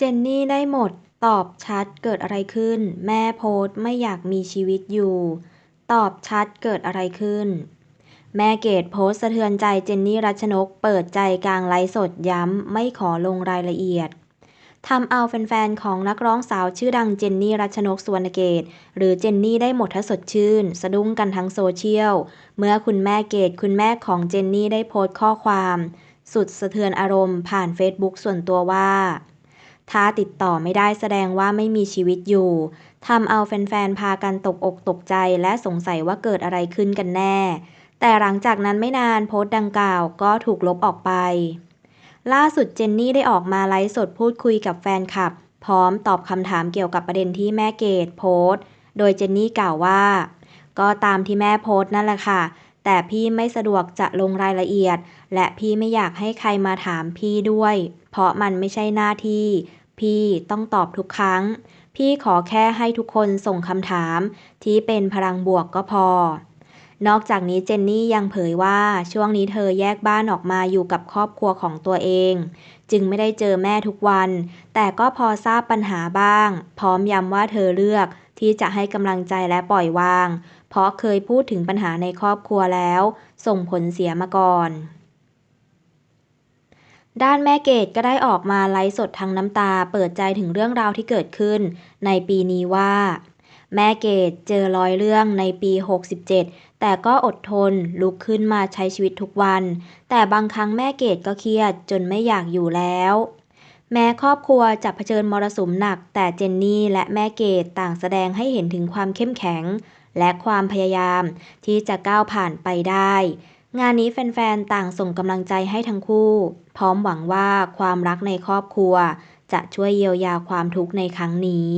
เจนนี่ได้หมด ตอบชัด เกิดอะไรขึ้น แม่โพสต์ไม่อยากมีชีวิตอยู่ ตอบชัด เกิดอะไรขึ้น แม่เกดโพสต์สะเทือนใจเจนนี่รัชนก เปิดใจกลางไลฟ์สดย้ำ ไม่ขอลงรายละเอียดทำเอาแฟนๆ ของนักร้องสาวชื่อดังเจนนี่รัชนกสุวรรณเกต หรือเจนนี่ได้หมดทัสดชื่น สะดุ้งกันทั้งโซเชียล เมื่อคุณแม่เกดคุณแม่ของเจนนี่ได้โพสต์ข้อความ สุดสะเทือนอารมณ์ผ่านเฟซบุ๊กส่วนตัวว่า ถ้าติดต่อไม่ได้แสดงว่าไม่มีชีวิตอยู่ทำเอาแฟนๆ พากันตกอกตกใจและสงสัยว่าเกิดอะไรขึ้นกันแน่ แต่หลังจากนั้นไม่นานโพสต์ดังกล่าวก็ถูกลบออกไป ล่าสุดเจนนี่ได้ออกมาไลฟ์สดพูดคุยกับแฟนคลับ พร้อมตอบคำถามเกี่ยวกับประเด็นที่แม่เกดโพสต์ โดยเจนนี่กล่าวว่า ก็ตามที่แม่โพสต์นั่นแหละค่ะ แต่พี่ไม่สะดวกจะลงรายละเอียด และพี่ไม่อยากให้ใครมาถามพี่ด้วย เพราะมันไม่ใช่หน้าที่ พี่ต้องตอบทุกครั้ง พี่ขอแค่ให้ทุกคนส่งคำถามที่เป็นพลังบวกก็พอ นอกจากนี้เจนนี่ยังเผยว่าช่วงนี้เธอแยกบ้านออกมาอยู่กับครอบครัวของตัวเอง จึงไม่ได้เจอแม่ทุกวัน แต่ก็พอทราบปัญหาบ้าง พร้อมย้ำว่าเธอเลือกที่จะให้กำลังใจและปล่อยวาง เพราะเคยพูดถึงปัญหาในครอบครัวแล้ว ส่งผลเสียมาก่อน ด้านแม่เกดก็ได้ออกมาไลฟ์สดทั้งน้ำตา เปิดใจถึงเรื่องราวที่เกิดขึ้น ในปีนี้ว่า แม่เกดเจอร้อยเรื่องในปี 67 แต่ก็อดทนลุกขึ้นมาใช้ชีวิตทุกวัน แต่บางครั้งแม่เกดก็เครียดจนไม่อยากอยู่แล้ว แม้ครอบครัวจะเผชิญมรสุมหนัก แต่เจนนี่และแม่เกดต่างแสดงให้เห็นถึงความเข้มแข็ง และความพยายามที่จะก้าวผ่านไปได้ งานนี้แฟนๆ ต่างส่งกำลังใจให้ทั้งคู่ พร้อมหวังว่าความรักในครอบครัว จะช่วยเยียวยาความทุกข์ในครั้งนี้